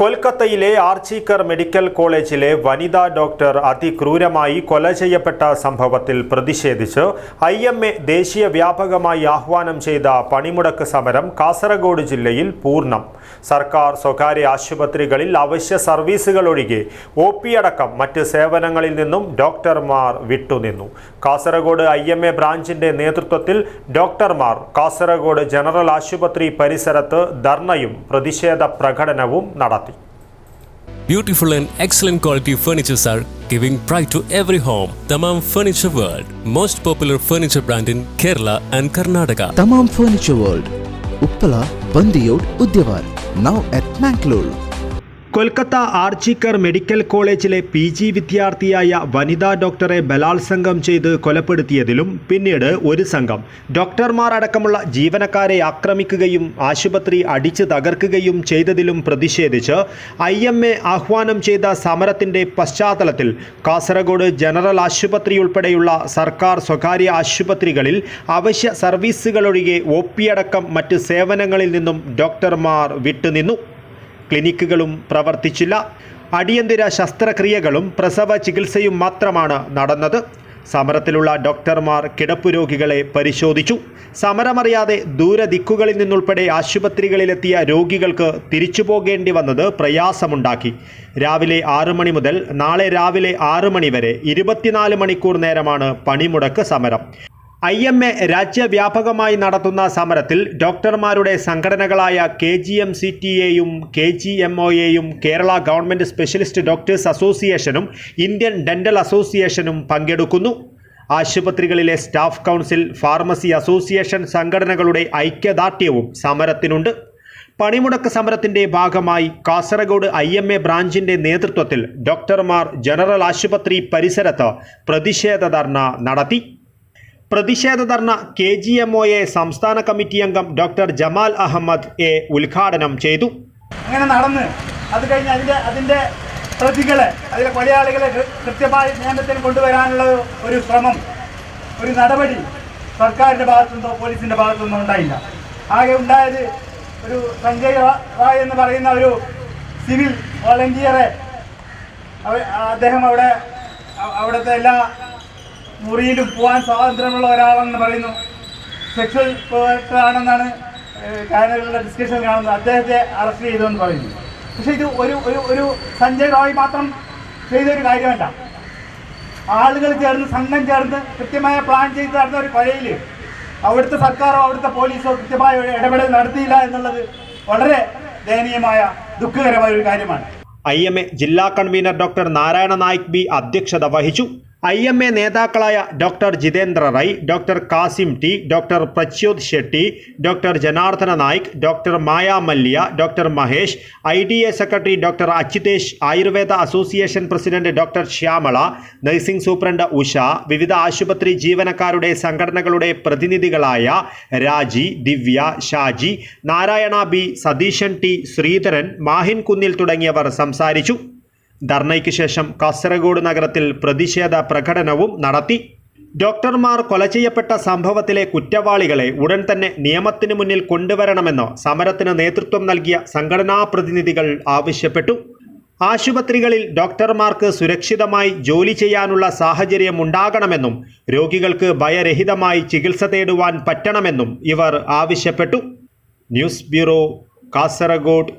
കൊൽക്കത്തയിലെ ആർച്ചിക്കർ മെഡിക്കൽ കോളേജിലെ വനിതാ ഡോക്ടർ അതിക്രൂരമായി കൊല ചെയ്യപ്പെട്ട സംഭവത്തിൽ പ്രതിഷേധിച്ച് ഐ എം എ ദേശീയ വ്യാപകമായി ആഹ്വാനം ചെയ്ത പണിമുടക്ക് സമരം കാസർഗോഡ് ജില്ലയിൽ പൂർണം. സർക്കാർ സ്വകാര്യ ആശുപത്രികളിൽ അവശ്യ സർവീസുകൾ ഒഴികെ ഒ പി അടക്കം മറ്റ് സേവനങ്ങളിൽ നിന്നും ഡോക്ടർമാർ വിട്ടുനിന്നു. കാസർഗോഡ് ഐ എം എ ബ്രാഞ്ചിന്റെ നേതൃത്വത്തിൽ ഡോക്ടർമാർ കാസർഗോഡ് ജനറൽ ആശുപത്രി പരിസരത്ത് ധർണയും പ്രതിഷേധ പ്രകടനവും നടത്തി. Beautiful and excellent quality furnitures are giving pride to every home. Tamam Furniture World, most popular furniture brand in Kerala and Karnataka. Tamam Furniture World, Uppala, Bandiyod, Udyawar. Now at Mangalore. Kolkata ആർച്ചിക്കർ medical കോളേജിലെ P G വിദ്യാർത്ഥിയായ വനിതാ ഡോക്ടറെ ബലാത്സംഗം ചെയ്ത് കൊലപ്പെടുത്തിയതിലും പിന്നീട് ഒരു സംഘം ഡോക്ടർമാർ അടക്കമുള്ള ജീവനക്കാരെ ആക്രമിക്കുകയും ആശുപത്രി അടിച്ചു തകർക്കുകയും ചെയ്തതിലും പ്രതിഷേധിച്ച് ഐ എം എ ആഹ്വാനം ചെയ്ത സമരത്തിന്റെ പശ്ചാത്തലത്തിൽ കാസർഗോഡ് ജനറൽ ആശുപത്രി ഉൾപ്പെടെയുള്ള സർക്കാർ സ്വകാര്യ ആശുപത്രികളിൽ അവശ്യ സർവീസുകളൊഴികെ ഒ പി അടക്കം മറ്റ് സേവനങ്ങളിൽ നിന്നും ഡോക്ടർമാർ വിട്ടുനിന്നു. ക്ലിനിക്കുകളും പ്രവർത്തിച്ചില്ല. അടിയന്തര ശസ്ത്രക്രിയകളും പ്രസവ ചികിത്സയും മാത്രമാണ് നടന്നത്. സമരത്തിലുള്ള ഡോക്ടർമാർ കിടപ്പു രോഗികളെ പരിശോധിച്ചു. സമരമറിയാതെ ദൂരദിക്കുകളിൽ നിന്നുൾപ്പെടെ ആശുപത്രികളിലെത്തിയ രോഗികൾക്ക് തിരിച്ചു പോകേണ്ടി വന്നത് പ്രയാസമുണ്ടാക്കി. രാവിലെ ആറു മണി മുതൽ നാളെ രാവിലെ ആറു മണി വരെ ഇരുപത്തിനാല് മണിക്കൂർ നേരമാണ് പണിമുടക്ക് സമരം. ഐ എം എ രാജ്യവ്യാപകമായി നടത്തുന്ന സമരത്തിൽ ഡോക്ടർമാരുടെ സംഘടനകളായ K G M C T എയും കെ ജി എം ഒ എയും കേരള ഗവൺമെന്റ് സ്പെഷ്യലിസ്റ്റ് ഡോക്ടേഴ്സ് അസോസിയേഷനും ഇന്ത്യൻ ഡെന്റൽ അസോസിയേഷനും പങ്കെടുക്കുന്നു. ആശുപത്രികളിലെ സ്റ്റാഫ് കൗൺസിൽ ഫാർമസി അസോസിയേഷൻ സംഘടനകളുടെ ഐക്യദാർഢ്യവും സമരത്തിനുണ്ട്. പണിമുടക്ക് സമരത്തിന്റെ ഭാഗമായി കാസർഗോഡ് ഐ എം എ ബ്രാഞ്ചിന്റെ നേതൃത്വത്തിൽ ഡോക്ടർമാർ ജനറൽ ആശുപത്രി പരിസരത്ത് പ്രതിഷേധ ധർണ നടത്തി. പ്രതിഷേധ dharna K G M O A സംസ്ഥാന കമ്മിറ്റി അംഗം ഡോക്ടർ ജമാൽ അഹമ്മദ് എ ഉദ്ഘാടനം ചെയ്തു. അങ്ങനെ നടന്ന് അത് കഴിഞ്ഞ് അതിന്റെ അതിന്റെ പ്രതികളെ അതിലെ കൊലയാളികളെ കൃത്യമായി നിയമത്തിന് കൊണ്ടുവരാനുള്ള ഒരു ശ്രമം ഒരു നടപടി സർക്കാരിന്റെ ഭാഗത്തുനിന്നോ പോലീസിന്റെ ഭാഗത്തുനിന്നോ ഉണ്ടായില്ല. ആകെ ഉണ്ടായത് ഒരു സഞ്ജയ് റായ് എന്ന് പറയുന്ന ഒരു സിവിൽ വോളണ്ടിയറെ അദ്ദേഹം അവിടെ അവിടുത്തെ എല്ലാ മുറിയിലും പോകാൻ സ്വാതന്ത്ര്യമുള്ള ഒരാളെന്ന് പറയുന്നു. സെക്ഷൽ ആണെന്നാണ് ചാനലുകളുടെ ഡിസ്കഷൻ കാണുന്നത്. അദ്ദേഹത്തെ അറസ്റ്റ് ചെയ്തു എന്ന് പറയുന്നു. പക്ഷെ ഇത് ഒരു ഒരു ഒരു സഞ്ജയ് റോയ് മാത്രം ചെയ്തൊരു കാര്യമല്ല. ആളുകൾ ചേർന്ന് സംഘം ചേർന്ന് കൃത്യമായ പ്ലാൻ ചെയ്ത് നടന്ന ഒരു കൊലയിൽ അവിടുത്തെ സർക്കാരോ അവിടുത്തെ പോലീസോ കൃത്യമായ ഇടപെടൽ നടത്തിയില്ല എന്നുള്ളത് വളരെ ദയനീയമായ ദുഃഖകരമായ ഒരു കാര്യമാണ്. ഐ എം എ ജില്ലാ convener doctor Narayana Naik B അധ്യക്ഷത വഹിച്ചു. ഐ എം എ നേതാക്കളായ doctor Jitendra Rai doctor Kasim T doctor Pradyot Shetty doctor Janardhana Naik doctor Maya Mallya doctor Mahesh I D A secretary doctor Achyutesh Ayurveda association president doctor Shyamala nursing superintendent Usha വിവിധ ആശുപത്രി ജീവനക്കാരുടെ സംഘടനകളുടെ പ്രതിനിധികളായ Raji Divya Shaji Narayana B Satheesan T Sreedharan Mahin Kunnil തുടങ്ങിയവർ സംസാരിച്ചു. ധർണയ്ക്ക് ശേഷം കാസർഗോഡ് നഗരത്തിൽ പ്രതിഷേധ പ്രകടനവും നടത്തി. ഡോക്ടർമാർ കൊല ചെയ്യപ്പെട്ട സംഭവത്തിലെ കുറ്റവാളികളെ ഉടൻ തന്നെ നിയമത്തിന് മുന്നിൽ കൊണ്ടുവരണമെന്ന് സമരത്തിന് നേതൃത്വം നൽകിയ സംഘടനാ പ്രതിനിധികൾ ആവശ്യപ്പെട്ടു. ആശുപത്രികളിൽ ഡോക്ടർമാർക്ക് സുരക്ഷിതമായി ജോലി ചെയ്യാനുള്ള സാഹചര്യം ഉണ്ടാകണമെന്നും രോഗികൾക്ക് ഭയരഹിതമായി ചികിത്സ തേടുവാൻ പറ്റണമെന്നും ഇവർ ആവശ്യപ്പെട്ടു. News bureau Kasaragod.